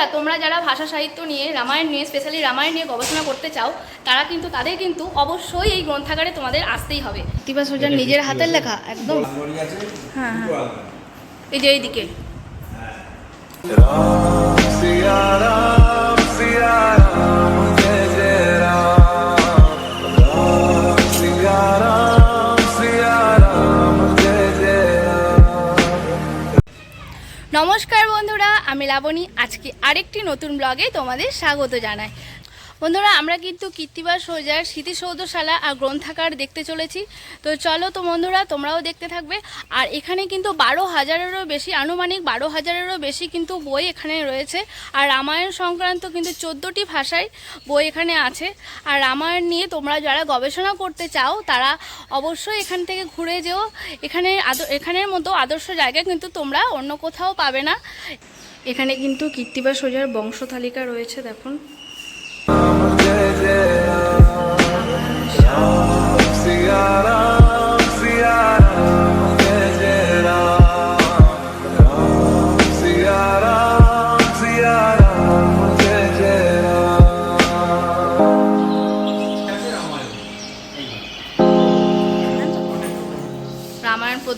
বন্ধুরা তোমরা যারা ভাষা সাহিত্য নিয়ে রামায়ণ নিয়ে স্পেশালি রামায়ণ নিয়ে গবেষণা করতে চাও তারা কিন্তু তাদের কিন্তু অবশ্যই এই গ্রন্থাগারে তোমাদের আসতেই হবে। দিবা সোজার নিজের হাতের লেখা একদম। হ্যাঁ, হ্যাঁ। এই যে এইদিকে। নমস্কার বন্ধুরা আমি লাবণী। আজকে আরেকটি নতুন ব্লগে তোমাদের স্বাগত জানাই। বন্ধুরা, আমরা কিন্তু কীর্তিবাস সোজার স্মৃতিসৌধশালা আর গ্রন্থাগার দেখতে চলেছি। তো চলো তো বন্ধুরা, তোমরাও দেখতে থাকবে। আর এখানে কিন্তু বারো হাজারেরও বেশি, আনুমানিক বারো হাজারেরও বেশি কিন্তু বই এখানে রয়েছে। আর রামায়ণ সংক্রান্ত কিন্তু চোদ্দোটি ভাষায় বই এখানে আছে। আর রামায়ণ নিয়ে তোমরা যারা গবেষণা করতে চাও, তারা অবশ্যই এখান থেকে ঘুরে যেও। এখানে এখানের মতো আদর্শ জায়গা কিন্তু তোমরা অন্য কোথাও পাবে না। এখানে কিন্তু কীর্তিবাস সোজার বংশ তালিকা রয়েছে, দেখুন।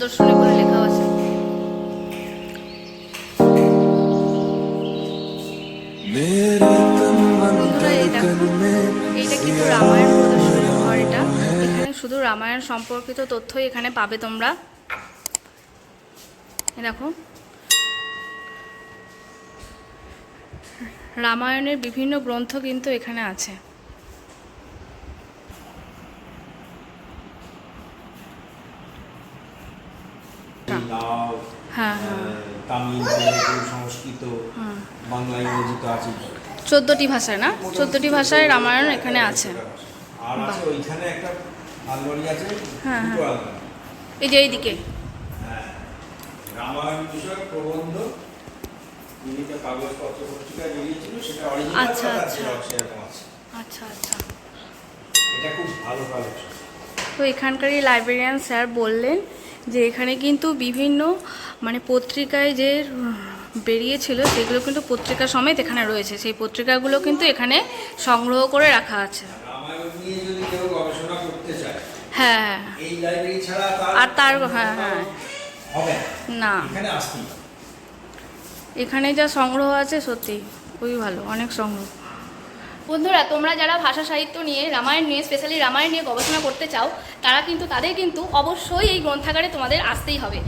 প্রদর্শনী বলে লেখাও আছে। এইটা কিন্তু রামায়ণ প্রদর্শনী ঘর এটা। এখানে শুধু রামায়ণ সম্পর্কিত তথ্যই এখানে পাবে তোমরা। দেখো। রামায়ণের বিভিন্ন গ্রন্থ কিন্তু এখানে আছে। লাও হ্যাঁ হ্যাঁ। তামিল তেলেগু সংস্কৃত হ্যাঁ বাংলা ইংরেজি তো আছে চোদ্দোটি ভাষায় না? চোদ্দোটি ভাষায় রামায়ণ এখানে আছে। আর আছে ওইখানে একটা আলমারি আছে হ্যাঁ, হ্যাঁ। এই যে এইদিকে। হ্যাঁ রামায়ণ বিষয়ক প্রবন্ধ কাগজপত্র পত্রিকা বেরিয়েছিল সেটা অরিজিনাল আচ্ছা, আচ্ছা। আচ্ছা আচ্ছা। এটা খুব ভালো কালেকশন তো এখানকারই লাইব্রেরিয়ান স্যার বললেন যে এখানে কিন্তু বিভিন্ন মানে পত্রিকায় যে বেরিয়েছিল সেগুলো কিন্তু পত্রিকা সমেত এখানে রয়েছে। সেই পত্রিকাগুলো কিন্তু এখানে সংগ্রহ করে রাখা আছে। হ্যাঁ হ্যাঁ। আর তার হ্যাঁ হ্যাঁ। না। এখানে যা সংগ্রহ আছে সত্যি খুবই ভালো অনেক সংগ্রহ। বন্ধুরা তোমরা যারা ভাষা সাহিত্য নিয়ে রামায়ণ নিয়ে স্পেশালি রামায়ণ নিয়ে গবেষণা করতে চাও তারা কিন্তু তাদের কিন্তু অবশ্যই এই গ্রন্থাগারে তোমাদের আসতেই হবে।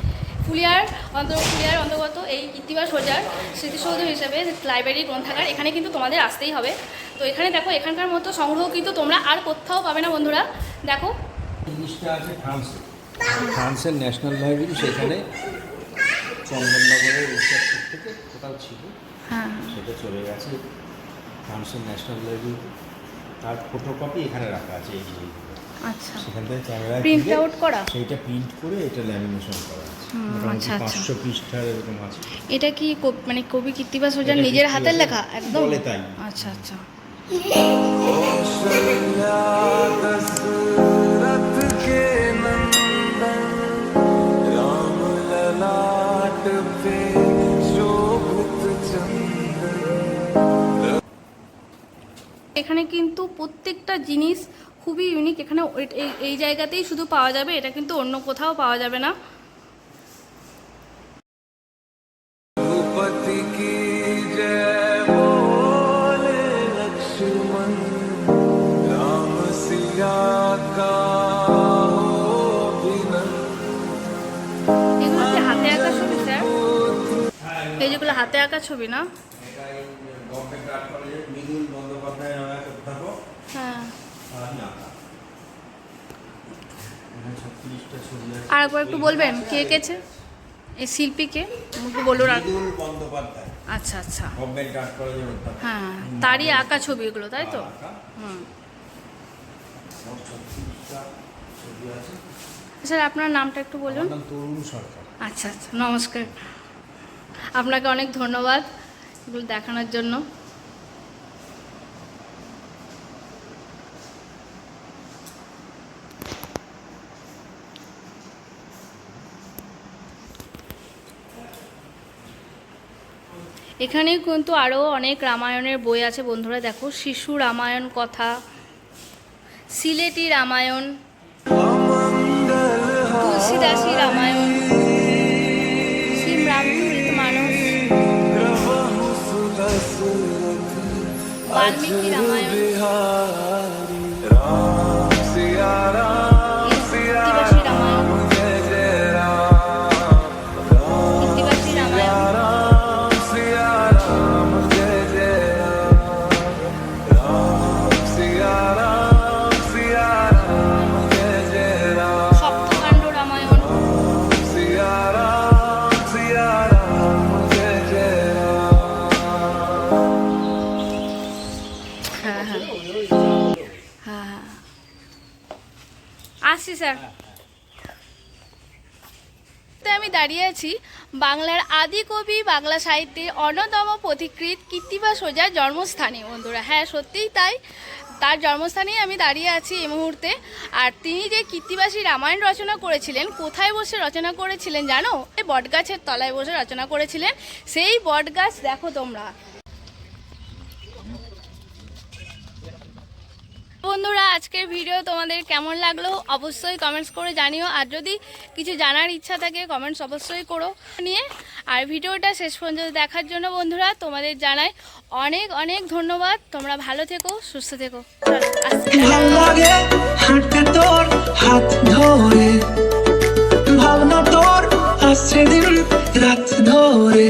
ফুলিয়ার অন্তর ফুলিয়ার অন্তর্গত এই কীর্তিবাস সোজার স্মৃতিসৌধ হিসেবে লাইব্রেরি গ্রন্থাগার এখানে কিন্তু তোমাদের আসতেই হবে। তো এখানে দেখো এখানকার মতো সংগ্রহ কিন্তু তোমরা আর কোথাও পাবে না বন্ধুরা। দেখো। জিনিসটা আছে ফ্রান্সে। ফ্রান্সের ন্যাশনাল লাইব্রেরি সেখানে চন্দননগরের উত্তর থেকে কোথাও ছিল। হ্যাঁ। সেটা চলে গেছে। ফ্রান্সের ন্যাশনাল লাইব্রেরি তার ফটোকপি এখানে রাখা আছে এই যে। আচ্ছা। সেখান থেকে ক্যামেরা প্রিন্ট আউট করা? সেইটা প্রিন্ট করে এটা ল্যামিনেশন করা আচ্ছা, আচ্ছা। পাঁচশো পৃষ্ঠার এরকম আছে। এটা কি মানে কবি কীর্তিবাস সোজার নিজের হাতের লেখা? একদম? বলে তাই। আচ্ছা আচ্ছা। এখানে কিন্তু প্রত্যেকটা জিনিস খুবই ইউনিক এখানে এই জায়গাতেই শুধু পাওয়া যাবে এটা কিন্তু অন্য কোথাও পাওয়া যাবে না। এই যেগুলো হাতে আঁকা ছবি না? আর একবার একটু বলবেন কে কেছে এই শিল্পীকে একটু বলুন আর আচ্ছা আচ্ছা। হ্যাঁ তারই আঁকা ছবি এগুলো তাই তো। হুম। স্যার আপনার নামটা একটু বলুন। তরুণ সরকার। আচ্ছা আচ্ছা নমস্কার। আপনাকে অনেক ধন্যবাদ এগুলো দেখানোর জন্য। এখানে কিন্তু আরও অনেক রামায়ণের বই আছে বন্ধুরা, দেখো, শিশু রামায়ণ কথা, সিলেটি রামায়ণ, তুলসীদাসী রামায়ণ বাল্মীকি রামায়ণ। স্যার। তো আমি দাঁড়িয়ে আছি বাংলার আদি কবি, বাংলা সাহিত্যে অন্যতম পথিকৃৎ কীর্তিবাস ওঝার জন্মস্থানে। বন্ধুরা হ্যাঁ সত্যিই তাই। তার জন্মস্থানেই আমি দাঁড়িয়ে আছি এই মুহূর্তে। আর তিনি যে কীর্তিবাসী রামায়ণ রচনা করেছিলেন, কোথায় বসে রচনা করেছিলেন জানো? বটগাছের তলায় বসে রচনা করেছিলেন। সেই বটগাছ দেখো তোমরা বন্ধুরা আজকের ভিডিও তোমাদের কেমন লাগল অবশ্যই কমেন্টস করে জানিও। আর যদি কিছু জানার ইচ্ছা থাকে কমেন্টস অবশ্যই করো নিয়ে। আর ভিডিওটা শেষ পর্যন্ত দেখার জন্য বন্ধুরা, তোমাদের জানাই অনেক অনেক ধন্যবাদ। তোমরা ভালো থেকো, সুস্থ থেকো। ভাবনা তোর রাত ধরে।